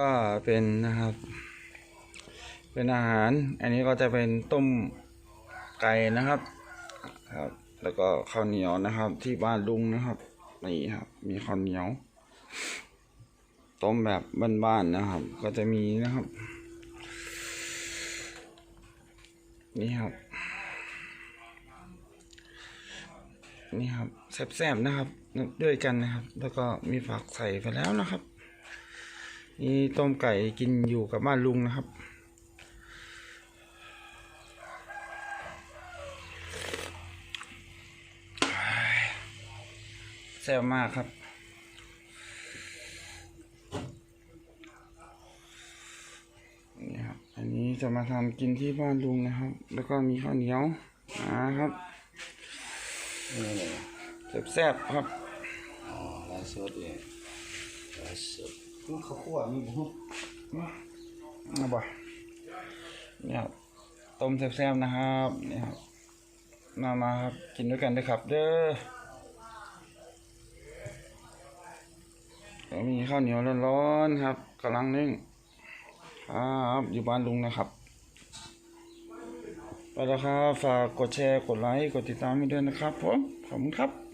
ก็เป็นนะครับ เป็นอาหาร อันนี้ก็จะเป็นต้มไก่นะครับ ครับ แล้วก็ข้าวเหนียวนะครับ ที่บ้านลุงนะครับนี่ครับ มีข้าวเหนียวต้มแบบบ้านๆนะครับ ก็จะมีนะครับ นี่ครับ นี่ครับแซ่บๆนะครับด้วยกันนะครับ แล้วก็มีผักใส่ไปแล้วนะครับ นี่ต้มไก่กินอยู่กับบ้านลุงนะครับ แซ่บมากครับนี่ครับ อันนี้จะมาทำกินที่บ้านลุงนะครับ แล้วก็มีข้าวเหนียวนะครับนี่เลยแซ่บๆครับ อ๋อไลฟ์สดเองไลฟ์สด นี่ข้าวคั่วมีบุมาบ่เนี่ยครับต้มแซ่บๆนะครับเนี่ครับมามาครับกินด้วยกันเลยครับ เด้อแล้วมีข้าวเหนียวร้อนๆครับกำลังนึ่งครับอยู่บ้านลุงนะครับไปแล้วครับฝากกดแชร์กดไลค์กดติดตามให้ด้วยนะครับผมขอบคุณครับ